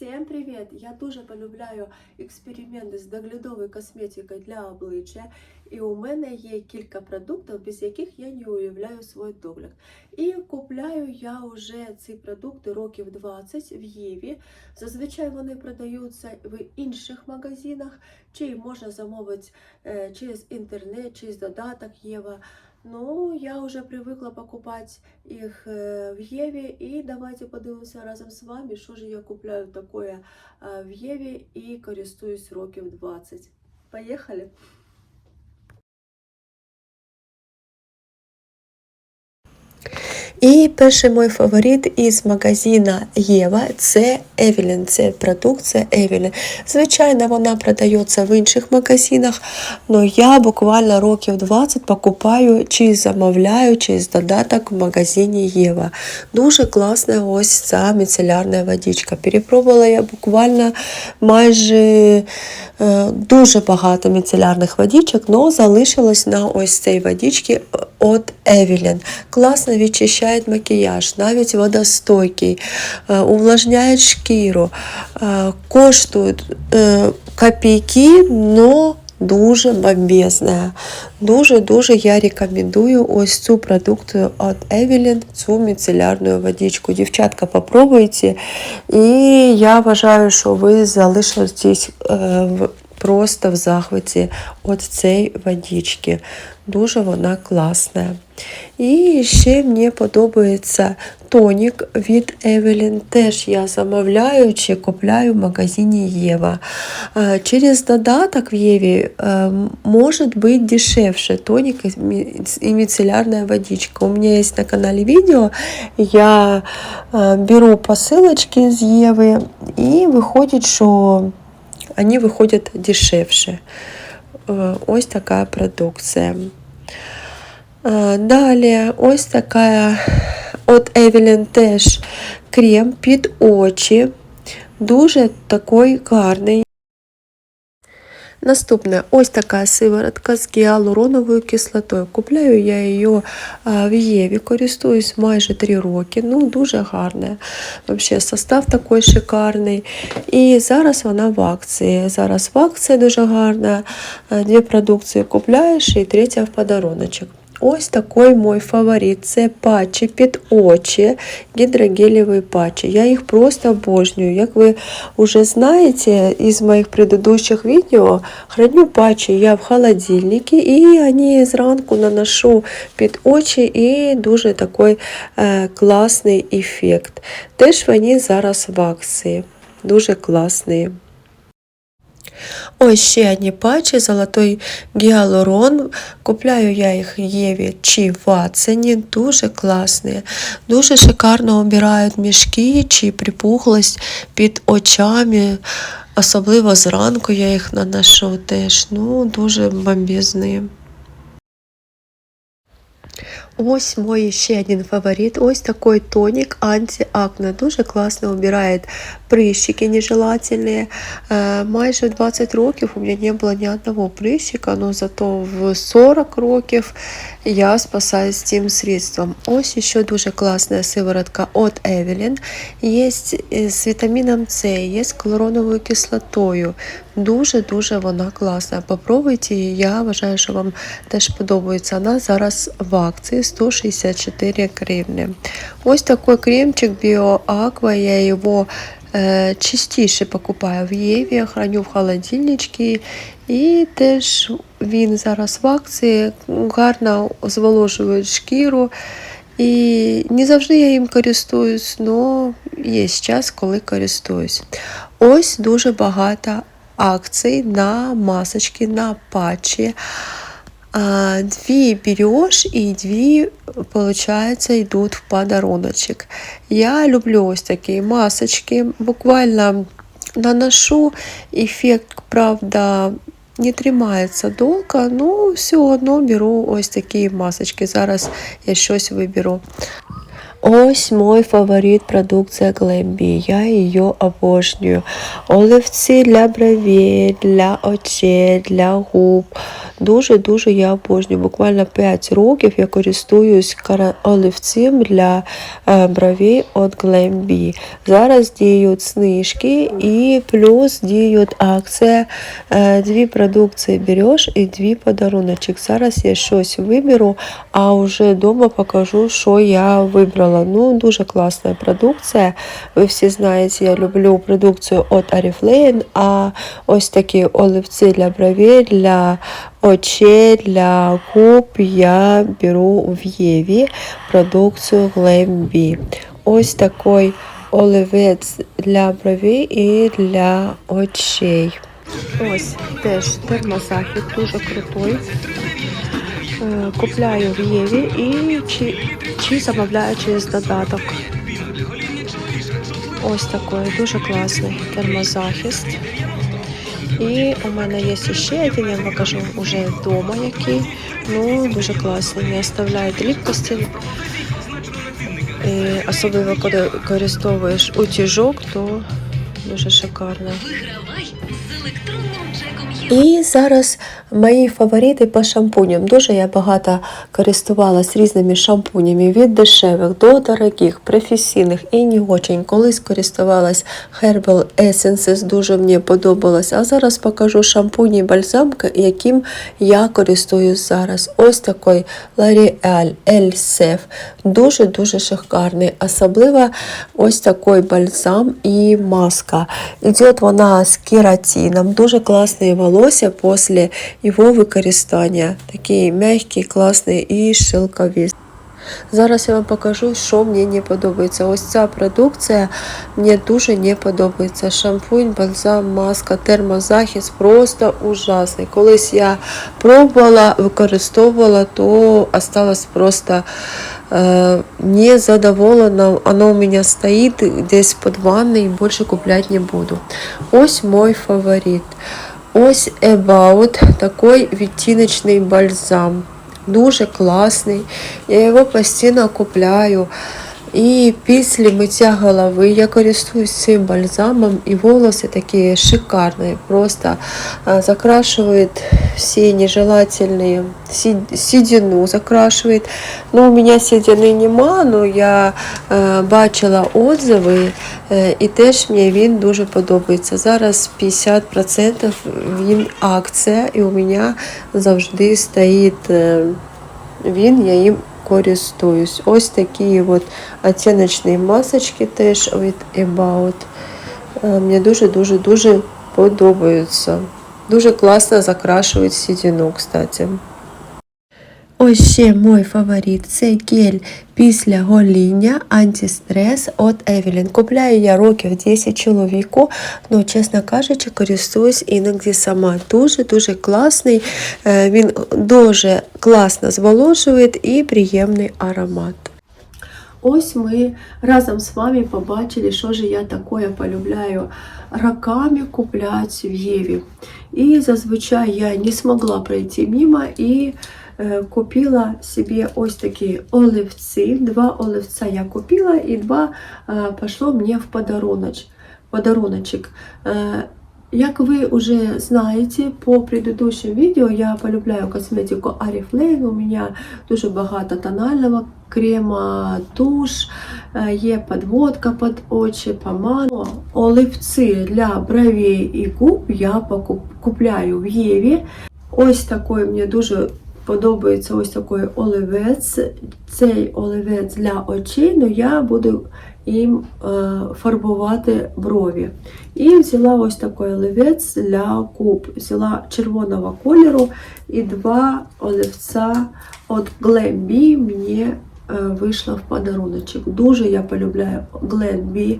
Всім привіт! Я дуже полюбляю експерименти з доглядовою косметикою для обличчя. І у мене є кілька продуктів, без яких я не уявляю свій догляд. І купляю я вже ці продукти років 20 в Єві. Зазвичай вони продаються в інших магазинах, чи можна замовити е, через інтернет, через додаток Єва. Ну, я вже привикла покупати їх е, в Єві. І давайте подивимося разом з вами, що ж я купляю таке е, в Єві і користуюсь років 20. Поїхали! І перший мій фаворит із магазина Єва це Евелін. Це продукція Евелін. Звичайно, вона продається в інших магазинах, але я буквально років 20 покупаю чи замовляю через додаток в магазині Єва. Дуже класна ось ця міцелярна водичка. Перепробувала я буквально майже е, дуже багато міцелярних водичок, але залишилось на ось цій водичці від Евелін. Класно відчищає макіяж, навіть водостойкий, е, увлажняє шкіру, е, коштують е, копійки, но дуже бомбезна. Дуже-дуже я рекомендую ось цю продукцію від Evelyn, цю міцелярну водичку. Дівчатка, попробуйте. І я вважаю, що ви залишитесь в просто в захваті від цієї водички. Дуже вона класна. І ще мені подобається тонік від Evelyn. Теж я замовляю чи купляю в магазині Єва. Через додаток в Єві може бути дешевше тонік і міцелярна водичка. У мене є на каналі відео, я беру посилочки з Єви і виходить, що они выходят дешевше. Ось така продукція. Далі ось така от Evelyn теж крем під очі. Дуже такий гарний. Наступне ось така сиворотка з гіалуроновою кислотою. Купляю я її в Єві, користуюсь майже 3 роки. Ну, дуже гарна. Взагалі, состав такий шикарний. І зараз вона в акції. Зараз в акції дуже гарна. Дві продукції купляєш і третя в подаруночок. Ось такий мой фаворит. Це патчі під очі, гідрогелеві патчі. Я їх просто обожнюю. Як ви вже знаєте із моїх предыдущих відео, храню патчі я в холодильнику і вони зранку наношу під очі і дуже такий е, класний ефект. Теж вони зараз в акції. Дуже класні. Ось ще одні патчі, золотой гіалурон. Купляю я їх Єві чи Ватсені. Дуже класні. Дуже шикарно обирають мішки чи припухлость під очами. Особливо зранку я їх наношу теж. Ну, дуже бомбезні. Ось мой ще один фаворит. Ось такой тонік антиакне. Дуже класно убирає прищики нежелательні. Майже 20 років у мене не було ні одного прищика, але зато в 40 років я спасаюсь цим средством. Ось ще дуже класна сиворотка від Evelyn. Є з вітаміном С, є з клороновою кислотою. Дуже-дуже вона класна. Попробуйте її, я вважаю, що вам теж подобається. Вона зараз в акції 164 гривні. Ось такий кремчик BioAqua, я його е, частіше покупаю в Єві, храню в холодильничці. І теж він зараз в акції, гарно зволожує шкіру. І не завжди я їм користуюсь, але є час, коли користуюсь. Ось дуже багато акцій на масочки, на патчі. Дві береш і дві, получается, йдуть в подаруночок. Я люблю ось такі масочки. Буквально наношу ефект, правда, не тримається довго, ну все одно беру ось такі масочки. Зараз я щось виберу. Ось мой фаворит продукція Glambi. Я її обожнюю. Оливці для бровей, для очей, для губ. Дуже-дуже я обожнюю. Буквально 5 років я користуюсь оливцем для е, бровей від Glambi. Зараз діють знижки і плюс діють акція. Е, Дві продукції береш і дві подаруночок. Зараз я щось виберу, а вже вдома покажу, що я вибрала. Ну, дуже класна продукція. Ви всі знаєте, я люблю продукцію від Oriflame, а ось такі оливці для бровей, для очей, для губ я беру в Єві продукцію Glambi. Ось такий оливець для бровей і для очей. Ось теж термозахід, дуже крутой. Е, Купляю в Єві і чи, чи замовляю через додаток. Ось такий дуже класний термозахист. І у мене є ще один, я вам покажу вже вдома який. Ну, дуже класний. Не оставляють рідкості. І особливо коли користуєш утяжок, то дуже шикарно. І зараз мої фаворити по шампуням. Дуже я багато користувалась різними шампунями від дешевих до дорогих, професійних і не очень. Колись користувалась Herbal Essences, дуже мені подобалось. А зараз покажу шампуні і бальзамки, яким я користуюсь зараз. Ось такий L'Oreal Elsef. Дуже-дуже шикарний. Особливо ось такий бальзам і маска. Іде вона з кератином. Дуже класне волосся після його використання. Такий м'який, класний і шилковий. Зараз я вам покажу, що мені не подобається. Ось ця продукція мені дуже не подобається. Шампунь, бальзам, маска, термозахист просто ужасний. Колись я пробувала, використовувала, то осталось просто э, не задоволена. Оно у меня стоит десь под ванной, больше куплять не буду. Ось мой фаворит. Ось About, такой відтіночний бальзам. Дуже класний. Я його постійно купляю. І після миття голови я користуюсь цим бальзамом, і волоси такі шикарні, просто а, закрашивает все нежелательные седину закрашивает. Ну, у меня седины нема, но я е, бачила отзиви, е, і теж мені він дуже подобається. Зараз 50% він акція, і у мене завжди стоїть е, він, я їм користуюсь. Ось такі от оціночні масочки теж від About. Е, Мені дуже-дуже-дуже подобаються. Дуже класно закрашують седину, кстати. Ось ще мой фаворит це гель після гоління антистрес від Evelyn. Купляю я років 10 чоловіку, але, чесно кажучи, користуюсь іноді сама. Дуже-дуже класний. Е, Він дуже класно зволожує і приємний аромат. Ось ми разом з вами побачили, що ж я таке полюбляю роками купляти в Єві. І зазвичай я не змогла пройти мимо і купила собі ось такі оливці. Два оливця я купила і два е, пішло мені в подарунок. подаруночок. Е, Як ви вже знаєте, по предыдущим відео я полюбляю косметику Oriflame. У мене дуже багато тонального крема, туш, е, є подводка під очі, помада. Оливці для бровей і губ я купляю в Єві. Ось такий мені дуже подобається ось такий оливець. Цей оливець для очей, але я буду їм е, фарбувати брові. І взяла ось такий оливець для губ. Взяла червоного кольору і два оливця від Glambi мені е, вийшло в подаруночок. Дуже я полюбляю Glambi.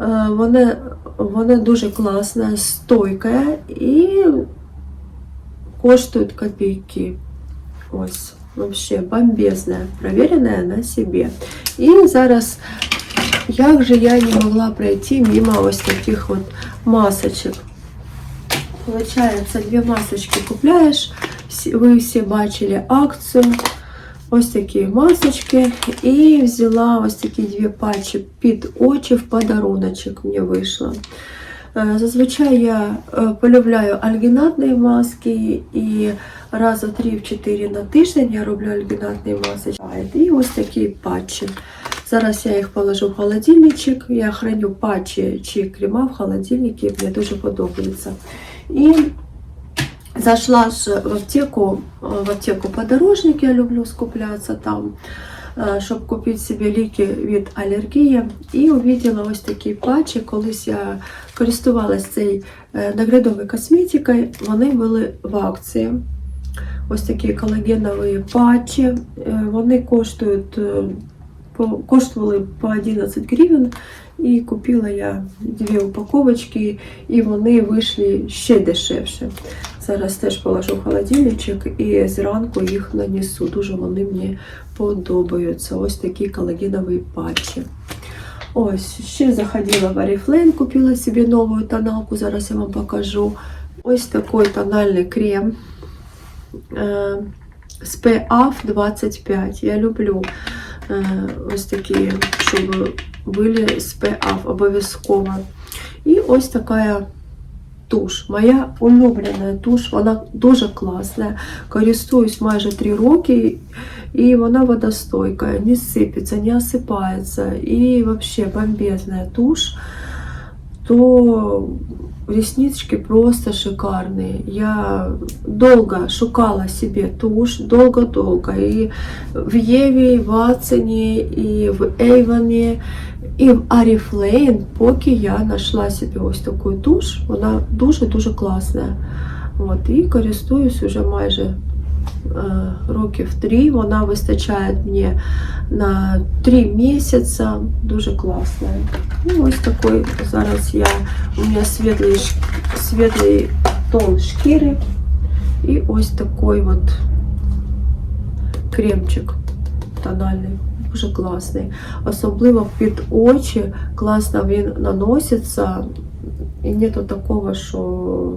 Е, Вона, вона дуже класна, стойка і коштують копійки. Ось, вообще бомбезна, проверенная на себе. І зараз, як же я не могла пройти мимо ось таких вот масочек. Получается, две масочки купляешь, всі- ви всі бачили акцію. ось такі масочки і взяла ось такі дві патчі під очі в подаруночок мені вийшло. Е, Зазвичай я е, полюбляю альгінатні маски і раза 3-4 на тиждень я роблю альгінатні масочки. І ось такі патчі. Зараз я їх положу в холодильничок. Я храню патчі чи крема в холодильнику, мені дуже подобається. І зашла ж в аптеку, в аптеку подорожник, я люблю скупляться там, щоб купити собі ліки від алергії. І увидела ось такі патчі. Колись я користувалася цією е, наглядовою косметикою, вони були в акції. Ось такі колагенові патчі. Е, Вони коштують, е, коштували по 11 гривень. І купила я дві упаковочки, і вони вийшли ще дешевше. Зараз теж положу в холодильничок і зранку їх нанесу. Дуже вони мені подобаються. Ось такі колагенові патчі. Ось, ще заходила в Oriflame, купила собі нову тоналку, зараз я вам покажу. Ось такий тональний крем е, з PAF 25. Я люблю е, ось такі, щоб були з PAF обов'язково. І ось така туш. Моя улюблена туш, вона дуже класна. Користуюсь майже 3 роки, і вона водостойка, не сипеться, не осипається. І взагалі бомбезна туш. То реснички просто шикарные. Я долго шукала себе тушь, долго-долго. И в Еве, и в Ацене, и в Эйвоне, і в Oriflame, поки я знайшла собі ось таку туш. Вона дуже-дуже класна. От, і користуюсь вже майже е, років три. Вона вистачає мені на три місяці. Дуже класна. І ось такий зараз я у мене світлий, світлий тон шкіри. І ось такий от кремчик тональний. Дуже класний. Особливо під очі класно він наноситься. І нету такого, що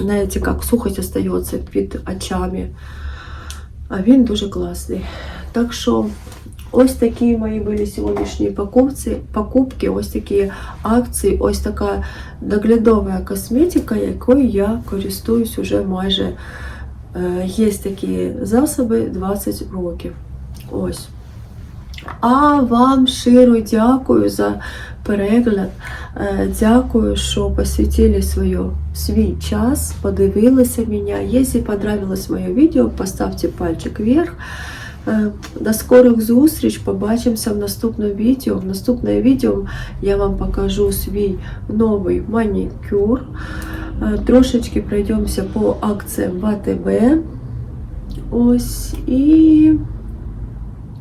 знаєте, як сухость остається під очами. А він дуже класний. Так що ось такі мої були сьогоднішні покупці, покупки, ось такі акції, ось така доглядова косметика, якою я користуюсь уже майже е, є такі засоби 20 років. Ось. А вам щиро дякую за перегляд. Е, Дякую, що посвятили своє, свій час, подивилися мене. Якщо понравилось моє відео, поставте пальчик вверх. Е, До скорих зустріч, побачимося в наступному відео. В наступне відео я вам покажу свій новий манікюр. Е, Трошечки пройдемося по акціям в АТБ. Ось і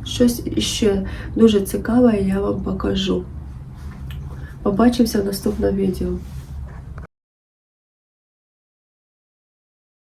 щось ще дуже цікаве я вам покажу. Побачимося в наступному відео.